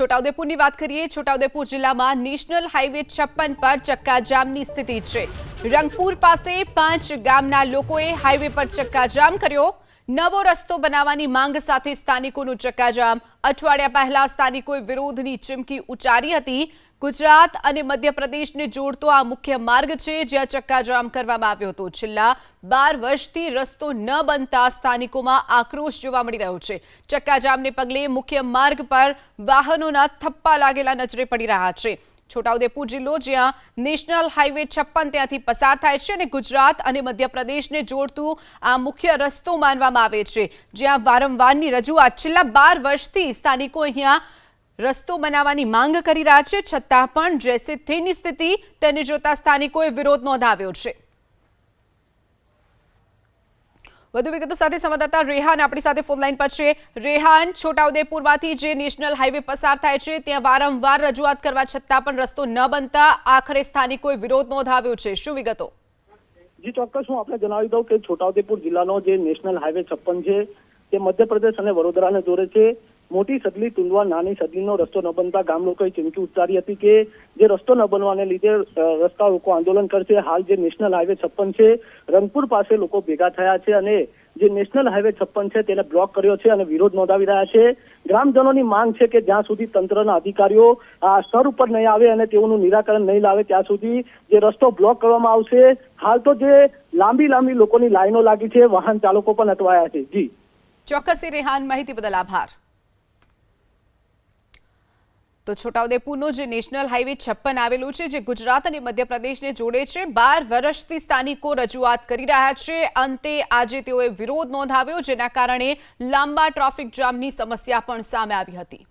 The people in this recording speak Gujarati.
છોટાઉદેપુરની વાત કરીએ, છોટાઉદેપુર જિલ્લામાં નેશનલ હાઈવે છપ્પન પર ચક્કાજામની સ્થિતિ છે. રંગપુર પાસે પાંચ ગામના લોકોએ હાઈવે પર ચક્કાજામ કર્યો. નવો રસ્તો બનાવવાની માંગ સાથે સ્થાનિકોનું ચક્કાજામ. અઠવાડિયા પહેલા સ્થાનિકોએ વિરોધની ચીમકી ઉચ્ચારી હતી. ગુજરાત અને મધ્યપ્રદેશને જોડતો આ મુખ્ય માર્ગ છે, જ્યાં ચક્કાજામ કરવામાં આવ્યો હતો. છેલ્લા બાર વર્ષથી રસ્તો ન બનતા સ્થાનિકોમાં આક્રોશ જોવા મળી રહ્યો છે. ચક્કાજામને પગલે મુખ્ય માર્ગ પર વાહનોના થપ્પા લાગેલા નજરે પડી રહ્યા છે. છોટાઉદેપુર જિલ્લો, જ્યાં નેશનલ હાઈવે છપ્પન ત્યાંથી પસાર થાય છે અને ગુજરાત અને મધ્યપ્રદેશને જોડતું આ મુખ્ય રસ્તો માનવામાં આવે છે. જ્યાં વારંવારની રજૂઆત છેલ્લા બાર વર્ષથી સ્થાનિકો અહીંયા રસ્તો બનાવવાની માંગ કરી રહ્યા છે. છતાં પણ જેસે થેની સ્થિતિ તેને જોતા સ્થાનિકોએ વિરોધ નોંધાવ્યો છે. વધુ વિગતો સાથે સંવાદદાતા રેહાન આપણી સાથે ફોન લાઈન પર છે. રેહાન, છોટાઉદેપુરમાંથી જે નેશનલ હાઈવે પસાર થાય છે, ત્યાં વારંવાર રજૂઆત કરવા છતાં પણ રસ્તો ન બનતા આખરે સ્થાનિકોએ વિરોધ નોંધાવ્યો છે. શું વિગતો? જી, ચોક્કસ. હું આપણે જણાવી દઉં કે છોટાઉદેપુર જિલ્લાનો જે નેશનલ હાઈવે છપ્પન છે, તે મધ્યપ્રદેશ અને વડોદરાને જોડે છે. મોટી સદલી તુંડવા, નાની સદલીનો રસ્તો ન બનતા ગામ લોકોએ ચીમકી ઉચ્ચારી હતી કે જે રસ્તો ન બનવાને લીધે રસ્તા રોકો આંદોલન કરશે. હાલ જે નેશનલ હાઈવે છપ્પન છે, રંગપુર પાસે લોકો ભેગા થયા છે અને જે નેશનલ હાઈવે છપ્પન છે તેને બ્લોક કર્યો છે અને વિરોધ નોંધાવી રહ્યા છે. ગ્રામજનોની માંગ છે કે જ્યાં સુધી તંત્રના અધિકારીઓ, આ સ્તર ઉપર નહીં આવે અને તેઓનું નિરાકરણ નહીં લાવે, ત્યાં સુધી જે રસ્તો બ્લોક કરવામાં આવશે. હાલ તો જે લાંબી લાંબી લોકોની લાઈનો લાગી છે, વાહન ચાલકો પણ અટવાયા છે. જી. ચોક્કસ રેહાન માહિતી બદલ આભાર. તો છોટાઉદેપુરનો જે નેશનલ હાઈવે છપ્પન આવેલું છે, જે ગુજરાત અને મધ્યપ્રદેશને જોડે છે, બાર વર્ષથી સ્થાનિકો રજૂઆત કરી રહ્યા છે. અંતે આજે તેઓએ વિરોધ નોંધાવ્યો, જેના કારણે લાંબા ટ્રાફિક જામની સમસ્યા પણ સામે આવી હતી.